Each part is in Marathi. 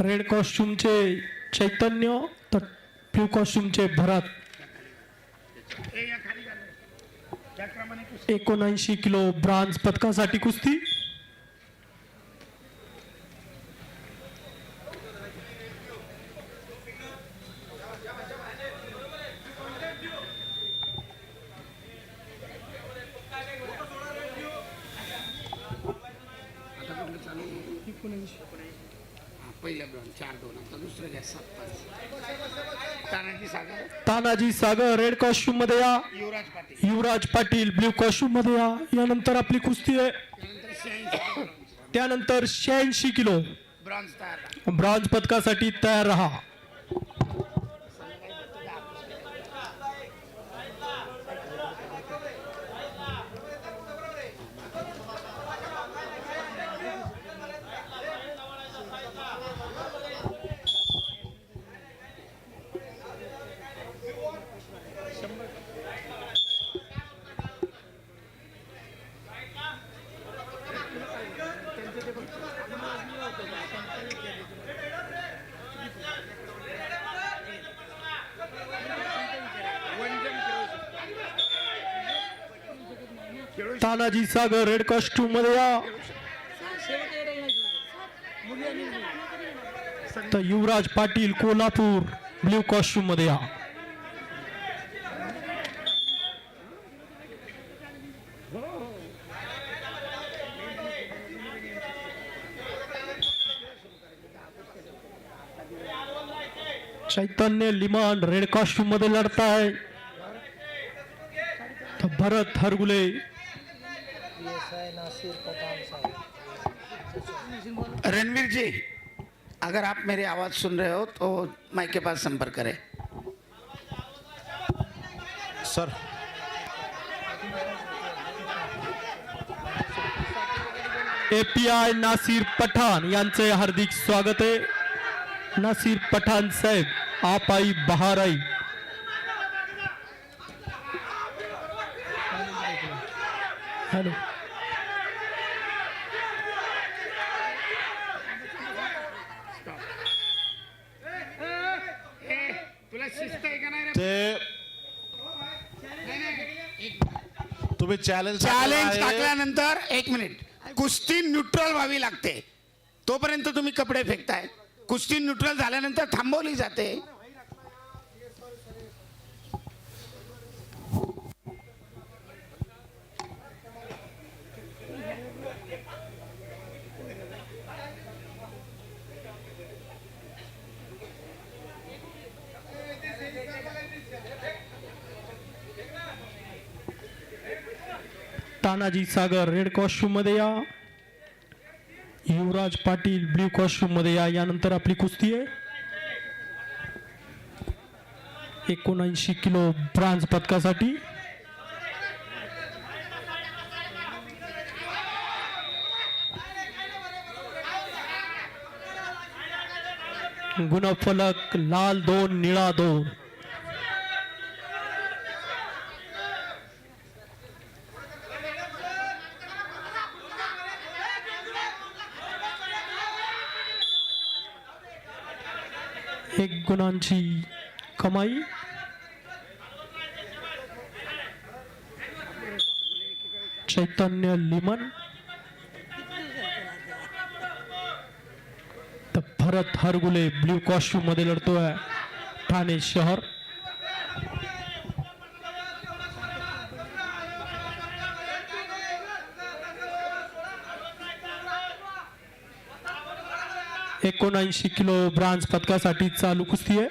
रेड कॉस्ट्युमचे चैतन्य तर ब्ल्यू कॉस्ट्युमचे भरत. एकोणऐंशी किलो ब्रांज पदकासाठी कुस्ती. पहिल्या ब्राऊन चार दोन. आता दुसरं घ्या सात पाच. तानाजी सागर. तानाजी सागर रेड कॉस्ट्युममध्ये या. युवराज पाटील. युवराज पाटील ब्ल्यू कॉस्ट्युममध्ये या. यानंतर आपली कुस्ती आहे. त्यानंतर शहाऐंशी त्यानंतर शहाऐंशी किलो. ब्रॉन्झ तयार ब्रॉन्झ पदकासाठी तयार राहा. तानाजी सागर रेड कॉस्ट्यूममध्ये या. तर युवराज पाटील कोल्हापूर ब्ल्यू कॉस्ट्यूममध्ये या. चैतन्य लिमान रेड कॉस्ट्युममध्ये लढताय. तर भरत हरगुले. रणवीर जी अगर आप मेरी आवाज़ सुन रहे हो तो माइक के पास संपर्क करें। सर। एपीआय नासिर पठाण यांचे हार्दिक स्वागत आहे. नासिर पठाण साहेब आप आई बहार आई हॅलो तुला शिस्त आहे. का नाही रे ते तुम्ही चॅलेंज चॅलेंज टाकल्यानंतर एक मिनिट कुस्ती न्यूट्रल व्हावी लागते. तोपर्यंत तुम्ही कपडे फेकताय. कुस्ती न्यूट्रल झाल्यानंतर थांबवली जाते. तानाजी सागर रेड कॉस्ट्युममध्ये या. शिवराज पाटील ब्ल्यू कॉस्ट्यूममध्ये या. यानंतर आपली कुस्ती आहे. एकोणऐंशी किलो ब्रांज पदकासाठी. गुणफलक लाल दोन निळा दोन. एक गुणांची कमाई चैतन्य लिमन तर भरत हरगुले ब्ल्यू कॉस्ट्यूममध्ये लढतोय ठाणे शहर एकोणऐंशी किलो ब्रांज पदकासाठी चालू कुस्ती आहे.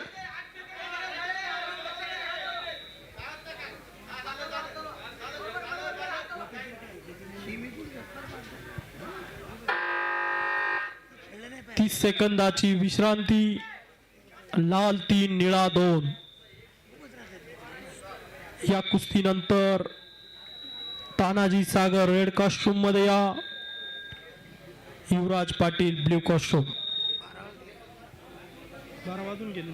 तीस सेकंदाची विश्रांती लाल तीन निळा दोन. या कुस्तीनंतर तानाजी सागर रेड कॉस्ट्युममध्ये या. युवराज पाटील ब्ल्यू कॉस्ट्युम बारा वाजून गेले.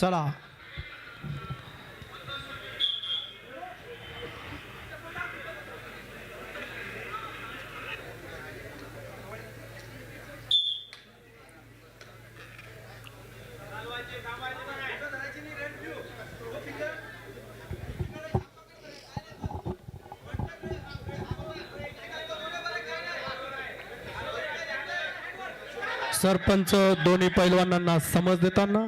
चला. सरपंच दोन्ही पैलवानांना समज देताना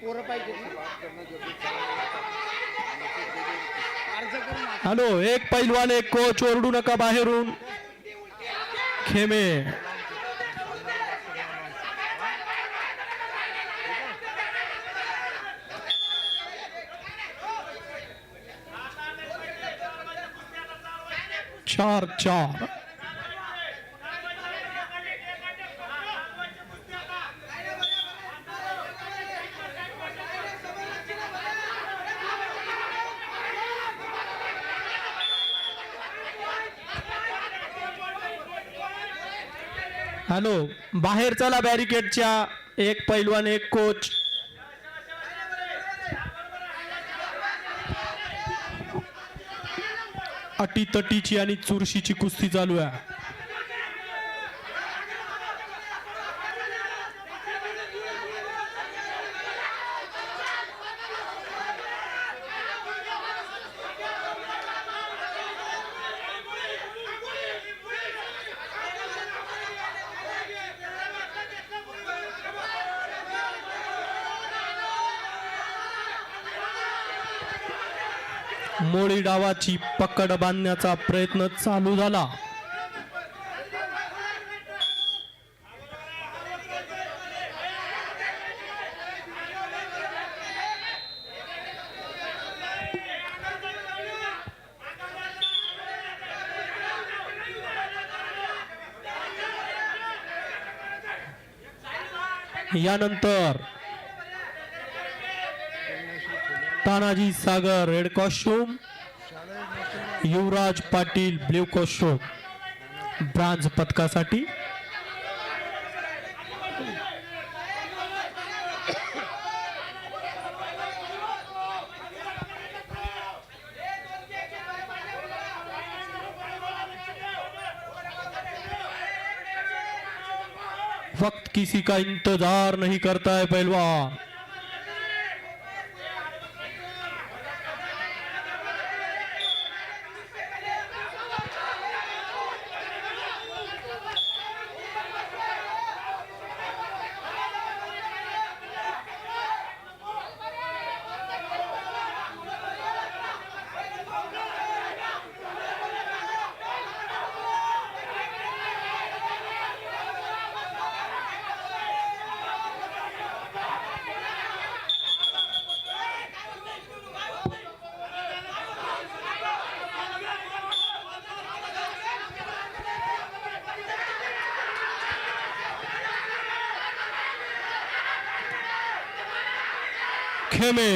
पोरं पाहिजे हॅलो एक पैलवान एक कोच ओरडू नका बाहेरून. खेमे. चार चार. हॅलो बाहेर चला बॅरिकेडच्या. एक पैलवान एक कोच. अटीतटीची आणि चुरशीची कुस्ती चालू आहे. मोळी डावाची पकड बांधण्याचा प्रयत्न चालू झाला. यानंतर Tanaji Sagar red costume Yuvraj Patil blue costume bronze पथकासाठी वक्त किसी का इंतजार नहीं करता है पहलवान. खेमे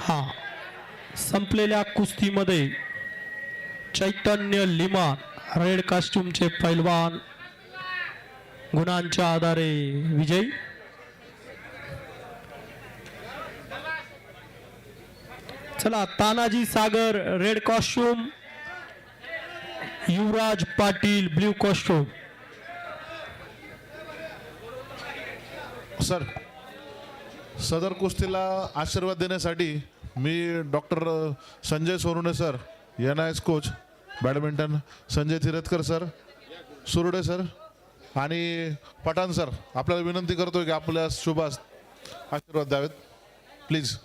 हा. संपलेल्या कुस्तीमध्ये चैतन्य लिमा रेड कास्ट्यूमचे पैलवान गुणांच्या आधारे विजयी. चला Tanaji Sagar red costume Yuvraj Patil blue costume sir सदर कुस्तीला आशीर्वाद देण्यासाठी मी doctor Sanjay Sorune sir N I S coach badminton Sanjay Thiratkar sir Surude sir आणि पठाण सर आपल्याला विनंती करतोय की आपल्या शुभास आशीर्वाद द्यावेत. प्लीज